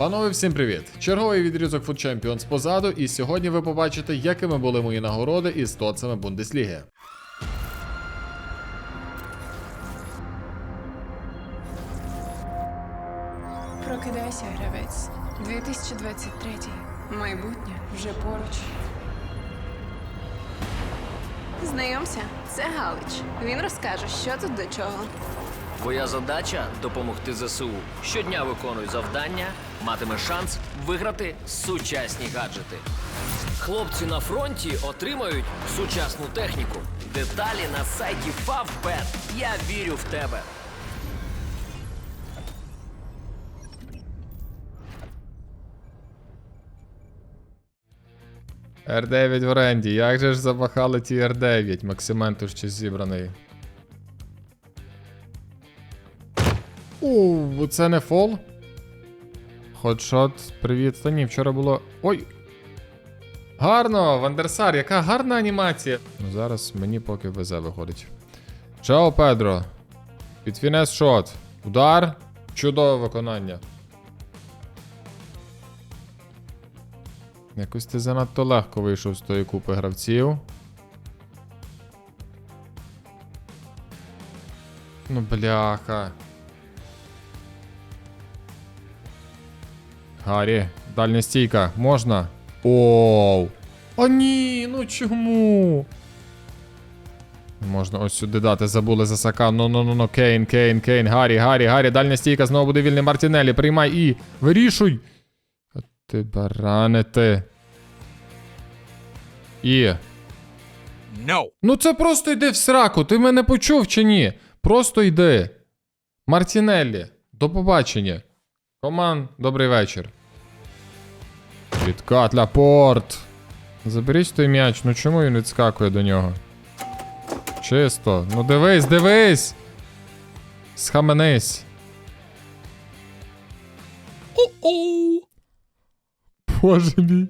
Панове, всім привіт! Черговий відрізок Food Champions позаду, і сьогодні ви побачите, якими були мої нагороди із тоцами Бундесліги. Прокидайся, гравець. 2023. Майбутнє вже поруч. Знайомся, це Галич. Він розкаже, що тут до чого. Твоя задача допомогти ЗСУ. Щодня виконуй завдання, матиме шанс виграти сучасні гаджети. Хлопці на фронті отримають сучасну техніку. Деталі на сайті Favbet. Я вірю в тебе. Р9 в оренді. Як же ж забахали ті Р9? Максиментуш чи зібраний. У, це не фол? Ходшот, привіт. Та ні, вчора було. Ой! Гарно, Вандерсар, яка гарна анімація. Ну зараз мені поки везе виходить. Чао, Педро. Під фінес шот. Удар. Чудове виконання. Якось ти занадто легко вийшов з тої купи гравців. Ну, бляха. Гаррі, дальня стійка, можна? Оу. О, ні, ну чому? Можна ось сюди дати, забули за сака. Ну, ну, ну, ну, Кейн, Кейн, Кейн, Гаррі, Гаррі, Гаррі, дальня стійка, знову буде вільний Мартінелі. Приймай і вирішуй. А ти баране ти. І. No. Ну це просто йди в сраку, ти мене почув чи ні? Просто йди. Мартінеллі, до побачення. Коман, добрий вечір. Відкат Лапорт. Заберіть той м'яч, ну чому він відскакує до нього? Чисто. Ну дивись, дивись! Схаменись. О-оу! Боже мій.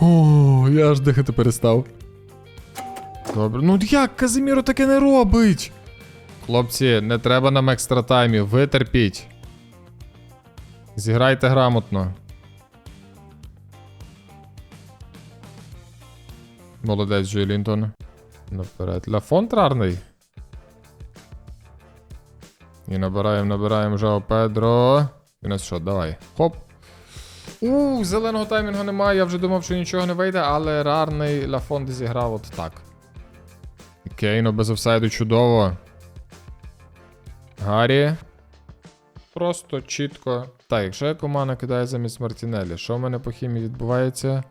О, я аж дихати перестав. Добре. Ну як Казиміро таке не робить? Хлопці, не треба нам екстра таймів, витерпіть. Зіграйте грамотно. Молодець Джуелінтон. Наперед. Ляфон рарний. І набираємо, набираємо Жао Педро. І нас що, давай. Хоп. У, зеленого таймінгу немає. Я вже думав, що нічого не вийде, але рарний Ляфон зіграв от так. Кейно без офсайду чудово. Гаррі. Просто чітко. Так, якщо я команда кидає замість Мартінелі, що в мене по хімії відбувається?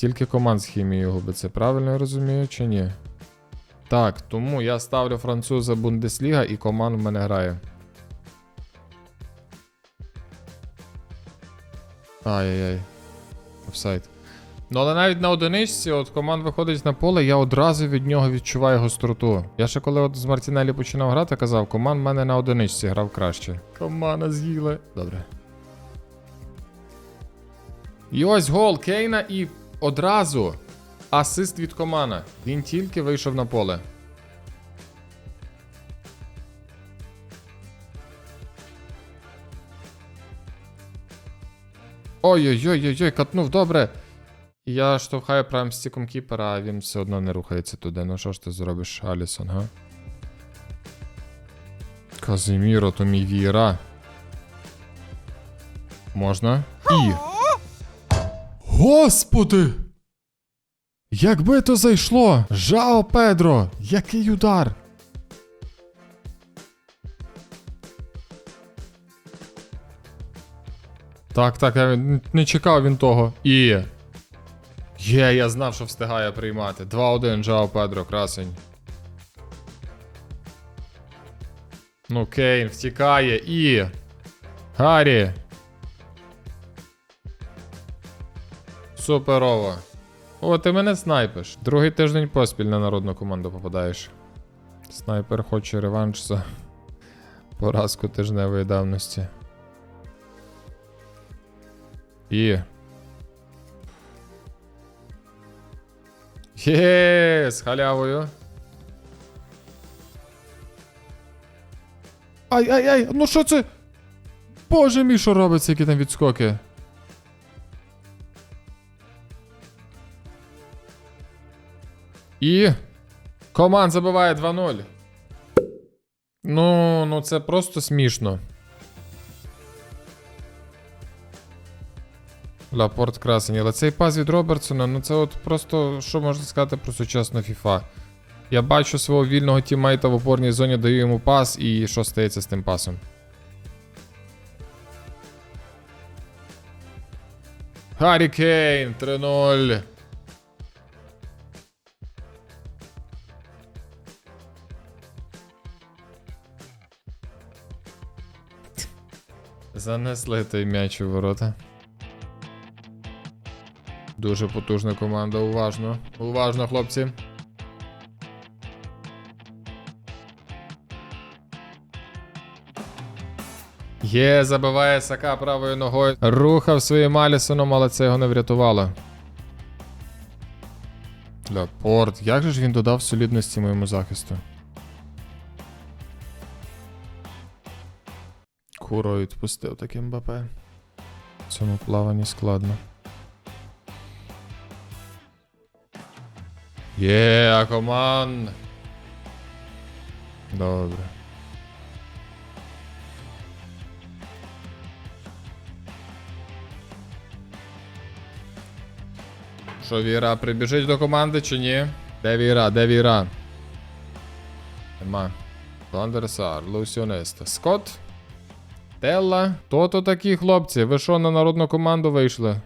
Тільки команд з хімією губиться, правильно я розумію чи ні? Так, тому я ставлю француза Бундесліга і команд в мене грає. Ай-яй-яй. Офсайд. Ну, але навіть на одиничці, от команд виходить на поле, я одразу від нього відчуваю гостроту. Я ще коли от з Мартінелі починав грати, казав, команд в мене на одиничці грав краще. Команда з'їла. Добре. І ось гол Кейна і одразу асист від комана. Він тільки вийшов на поле. Ой-ой-ой-ой, катнув, добре. Я штовхаю прям стіком кіпера, а він все одно не рухається туди. Ну що ж ти зробиш, Алісон, га? Казиміро, то мій віра. Можна? І. Господи! Якби то зайшло! Жао Педро! Який удар! Так, так, я не чекав він того. І. Є, я знав, що встигає приймати. 2-1 Жао Педро, красень. Ну, Кейн втікає і. Гаррі. Суперово. О, ти мене снайпиш. Другий тиждень поспіль на народну команду попадаєш. Снайпер хоче реванш за поразку тижневої давності. І. Є, з халявою. Ай-ай-ай, ну що це? Боже мій, що робиться, які там відскоки. І. Команд забиває 2-0. Ну, ну це просто смішно. Лапорт красень. Але цей пас від Робертсона, ну це от просто, що можна сказати про сучасну FIFA. Я бачу свого вільного тіммейта в опорній зоні, даю йому пас, і що стається з тим пасом? Гаррі Кейн 3-0. Занесли той м'яч у ворота. Дуже потужна команда, уважно. Уважно, хлопці. Є, забиває Сака правою ногою. Рухав своїм Алісоном, але це його не врятувало. Лапорт, як же ж він додав солідності моєму захисту? Куро відпустив таким МБП. В цьому плаванні складно. Є, Акоман. Добре. Що Віра прибіжить до команди чи ні? Де Віра? Де Віра? Нема. Вандерсар, Лусіонеста. Скотт? Телла? То то такі хлопці. Ви що на народну команду вийшли?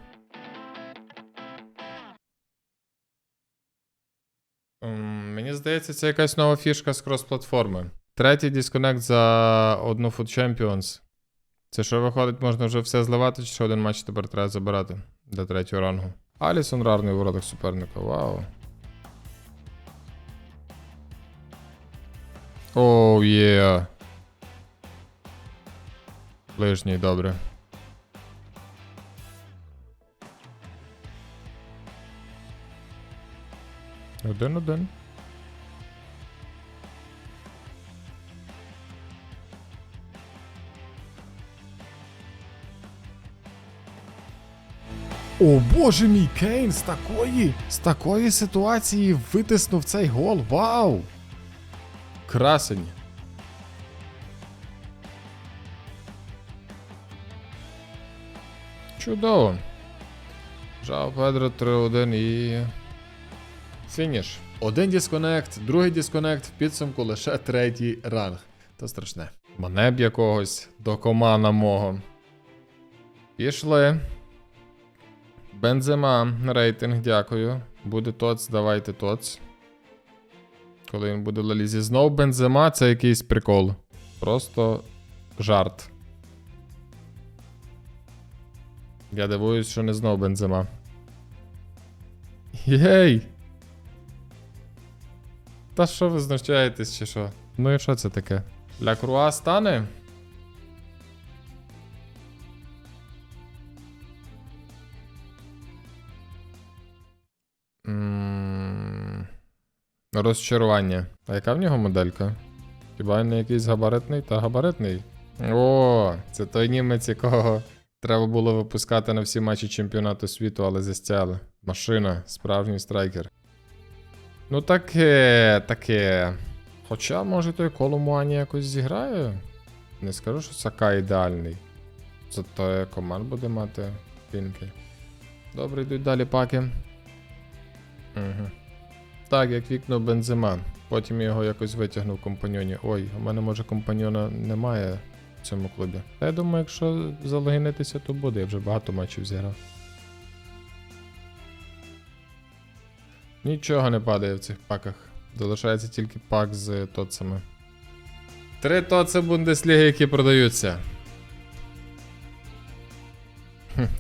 М, Мені здається, це якась нова фішка з крос-платформи. Третій дисконект за одну Food Champions. Це що виходить, можна вже все зливати, чи ще один матч тепер треба забирати до третього рангу. Алісон рарний воротах суперника. Вау. Оу, є. Лишній, добре. Один-один. О боже мій Кейн з такої, з такої ситуації витиснув цей гол. Вау! Красень. Чудово. Жао Педро 3-1 і. Фініш. Один дисконект, другий дисконект, в підсумку лише третій ранг. То страшне. Мене б якогось до комана мого. Пішли. Бензема рейтинг, дякую. Буде тоц, давайте тоц. Коли він буде в лалізі. Знов бензема це якийсь прикол. Просто жарт. Я дивуюсь, що не знов бензема. Єй! Та що ви знущаєтесь чи що? Ну і що це таке? Ля Круа стане? Розчарування. А яка в нього моделька? Хіба він не якийсь габаритний та габаритний? О, це той німець, якого треба було випускати на всі матчі чемпіонату світу, але застяли. Машина, справжній страйкер. Ну таке, таке. Хоча, може, той Коломуані якось зіграє. Не скажу, що Сака ідеальний. Зато команд буде мати пінки. Добре, йдуть далі паки. Угу. Так, як вікно бензима. Потім його якось витягнув в компаньйоні. Ой, у мене може компаньйона немає цьому клубі. Та я думаю, якщо залогінитися, то буде. Я вже багато матчів зіграв. Нічого не падає в цих паках. Залишається тільки пак з тоцами. Три тоци Бундесліги, які продаються.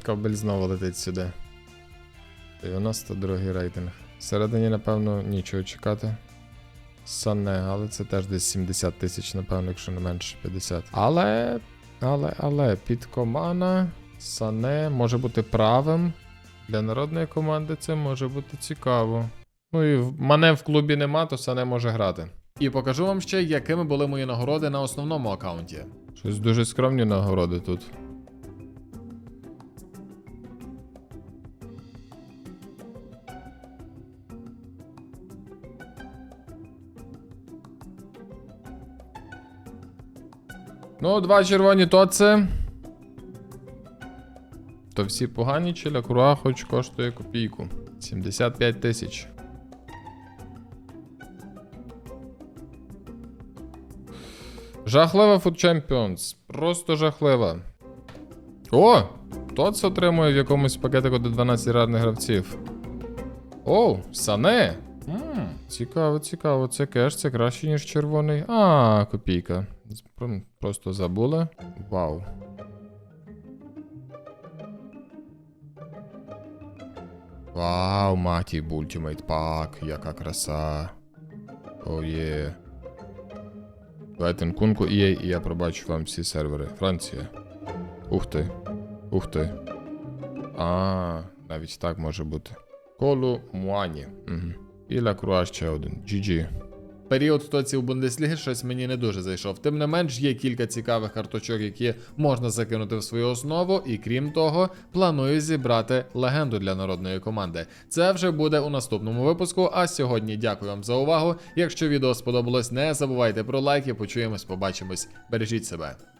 Кобель знову летить сюди. 92 рейтинг. Всередині, напевно, нічого чекати. Сане, але це теж десь 70 тисяч, напевно, якщо не менше 50. Але. Але, але, під комана Сане може бути правим. Для народної команди це може бути цікаво. Ну і в- мене в клубі нема, то Сане може грати. І покажу вам ще, якими були мої нагороди на основному аккаунті. Щось дуже скромні нагороди тут. Ну, два червоні то це. То всі погані чи Лякруа хоч коштує копійку. 75 тисяч. Жахлива Food Champions. Просто жахлива. О! Тоц отримує в якомусь пакетику до 12 радних гравців. Оу, Сане! цікаво, цікаво. Це кеш, це краще, ніж червоний. А, копійка. Просто забули. Вау. Вау, маті, Ultimate Pack, яка краса. О, є. Давайте нкунку EA, і я пробачу вам всі сервери. Франція. Ух ти. Ух ти. А, навіть так може бути. Колу Муані. Угу. І Лакруа ще один. GG. Період тоців Бундесліги щось мені не дуже зайшов. Тим не менш, є кілька цікавих карточок, які можна закинути в свою основу, і крім того, планую зібрати легенду для народної команди. Це вже буде у наступному випуску. А сьогодні дякую вам за увагу. Якщо відео сподобалось, не забувайте про лайки. Почуємось, побачимось. Бережіть себе.